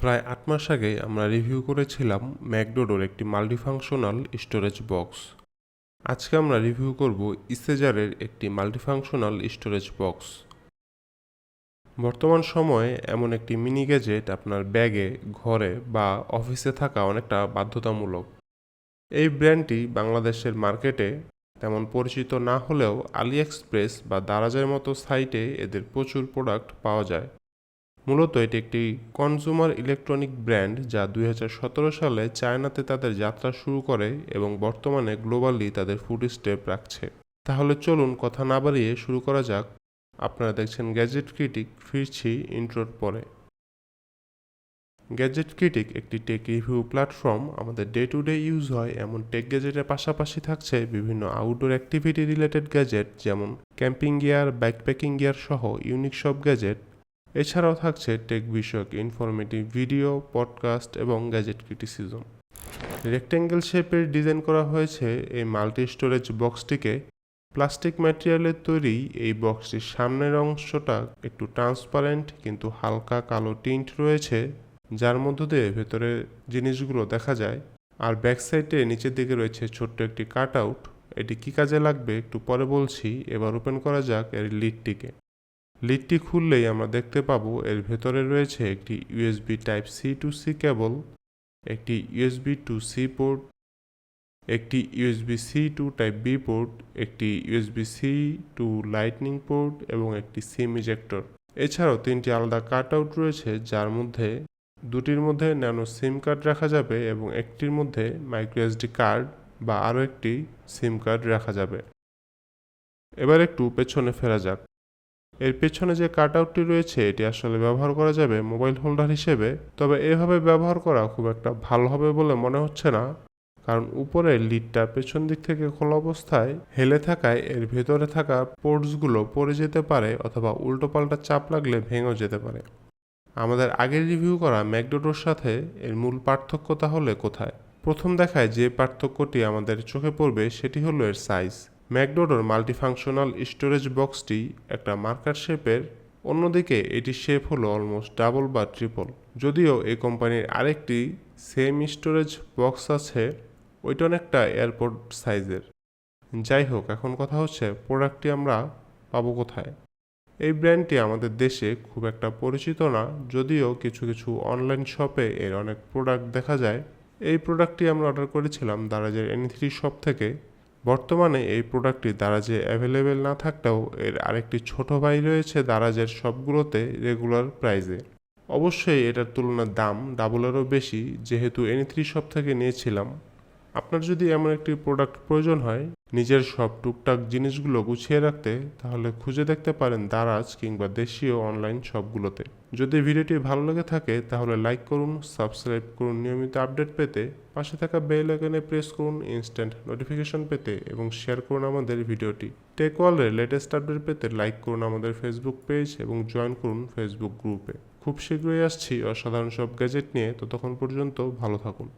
প্রায় আট মাস আগে আমরা রিভিউ করেছিলাম ম্যাকডোডোর একটি মাল্টিফাংশনাল স্টোরেজ বক্স। আজকে আমরা রিভিউ করব ইসেজারের একটি মাল্টিফাংশনাল স্টোরেজ বক্স। বর্তমান সময়ে এমন একটি মিনি গ্যাজেট আপনার ব্যাগে, ঘরে বা অফিসে থাকা অনেকটা বাধ্যতামূলক। এই ব্র্যান্ডটি বাংলাদেশের মার্কেটে তেমন পরিচিত না হলেও আলি এক্সপ্রেস বা দারাজের মতো সাইটে এদের প্রচুর প্রোডাক্ট পাওয়া যায়। মূলত এটি একটি কনজুমার ইলেকট্রনিক ব্র্যান্ড যা দুই হাজার সতেরো সালে চায়নাতে তাদের যাত্রা শুরু করে এবং বর্তমানে গ্লোবালি তাদের ফুড স্টেপ রাখছে। তাহলে চলুন কথা না বাড়িয়ে শুরু করা যাক। আপনারা দেখছেন গ্যাজেট ক্রিটিক ফিরছি ইন্ট্রোর পরে। গ্যাজেট ক্রিটিক একটি টেক রিভিউ প্ল্যাটফর্ম আমাদের ডে টু ডে ইউজ হয় এমন টেক গ্যাজেটের পাশাপাশি থাকছে বিভিন্ন আউটডোর অ্যাক্টিভিটি রিলেটেড গ্যাজেট যেমন ক্যাম্পিং গিয়ার ব্যাকপ্যাকিং গিয়ার সহ ইউনিক সব গ্যাজেট এছাড়াও থাকছে টেক বিষয়ক ইনফরমেটিভ ভিডিও পডকাস্ট এবং গ্যাজেট ক্রিটিসিজম রেক্ট্যাঙ্গেল শেপের ডিজাইন করা হয়েছে এই মাল্টি স্টোরেজ বক্সটিকে প্লাস্টিক ম্যাটেরিয়ালের তৈরি এই বক্সটির সামনের অংশটা একটু ট্রান্সপারেন্ট কিন্তু হালকা কালো টিন্ট রয়েছে, যার মধ্য দিয়ে ভেতরে জিনিসগুলো দেখা যায়। আর ব্যাক সাইডে নিচের দিকে রয়েছে ছোট্ট একটি কাট আউট এটি কী কাজে লাগবে একটু পরে বলছি, এবার ওপেন করা যাক এর লিডটিকে লিডটি খুললেই আমরা দেখতে পাবো এর ভেতরে রয়েছে একটি USB type C to C cable একটি ইউএসবি টু সি পোর্ট একটি USB C to type B port একটি USB C to lightning port এবং একটি সিম ইজেক্টর এছাড়াও তিনটি আলাদা কাট আউট রয়েছে, যার মধ্যে দুটির মধ্যে ন্যানো সিম কার্ড রাখা যাবে এবং একটির মধ্যে মাইক্রো এসডি কার্ড বা আরও একটি সিম কার্ড রাখা যাবে। এবার একটু পেছনে ফেরা যাক। এর পেছনে যে কাট আউটটি রয়েছে, এটি আসলে ব্যবহার করা যাবে মোবাইল হোল্ডার হিসেবে। তবে এভাবে ব্যবহার করা খুব একটা ভালো হবে বলে মনে হচ্ছে না। কারণ উপরে লিডটা পেছন দিক থেকে খোলা অবস্থায় হেলে থাকায় এর ভেতরে থাকা পোর্টসগুলো পড়ে যেতে পারে অথবা উল্টোপাল্টা চাপ লাগলে ভেঙেও যেতে পারে। আমাদের আগের রিভিউ করা ম্যাকডোডোর সাথে এর মূল পার্থক্য তাহলে কোথায়? প্রথম দেখায় যে পার্থক্যটি আমাদের চোখে পড়বে, সেটি হলো এর সাইজ ম্যাকডোডোর মাল্টিফাংশনাল স্টোরেজ বক্সটি একটা মার্কার শেপের, অন্যদিকে এটির শেপ হলো অলমোস্ট ডাবল বা ট্রিপল যদিও এই কোম্পানির আরেকটি সেম স্টোরেজ বক্স আছে, ওইটা অনেকটা এয়ারপোর্ট সাইজের যাই হোক, এখন কথা হচ্ছে প্রোডাক্টটি আমরা পাবো কোথায়? এই ব্র্যান্ডটি আমাদের দেশে খুব একটা পরিচিত না, যদিও কিছু কিছু অনলাইন শপে এর অনেক প্রোডাক্ট দেখা যায়। এই প্রোডাক্টটি আমরা অর্ডার করেছিলাম দারাজের এনি থ্রি শপ থেকে। বর্তমানে এই প্রোডাক্টটি দারাজে অ্যাভেলেবেল না থাকলেও এর আরেকটি ছোট ভাই রয়েছে দারাজের সবগুলোতে রেগুলার প্রাইজে অবশ্যই এটার তুলনায় দাম ডাবলেরও বেশি, যেহেতু এনি থ্রি শপ থেকে নিয়েছিলাম। আপনার যদি এমন একটি প্রোডাক্ট প্রয়োজন হয় নিজের সব টুকটাক জিনিসগুলো গুছিয়ে রাখতে, তাহলে খুঁজে দেখতে পারেন দারাজ কিংবা দেশীয় অনলাইন শপগুলোতে। যদি ভিডিওটি ভালো লেগে থাকে, তাহলে লাইক করুন, সাবস্ক্রাইব করুন নিয়মিত আপডেট পেতে, পাশে থাকা বেল আইকনে প্রেস করুন ইনস্ট্যান্ট নোটিফিকেশন পেতে এবং শেয়ার করুন আমাদের ভিডিওটি। টেক ওয়ার্ল্ডের লেটেস্ট আপডেট পেতে লাইক করুন আমাদের ফেসবুক পেজ এবং জয়েন করুন ফেসবুক গ্রুপে। খুব শীঘ্রই আসছি অসাধারণ সব গ্যাজেট নিয়ে, ততক্ষণ পর্যন্ত ভালো থাকুন।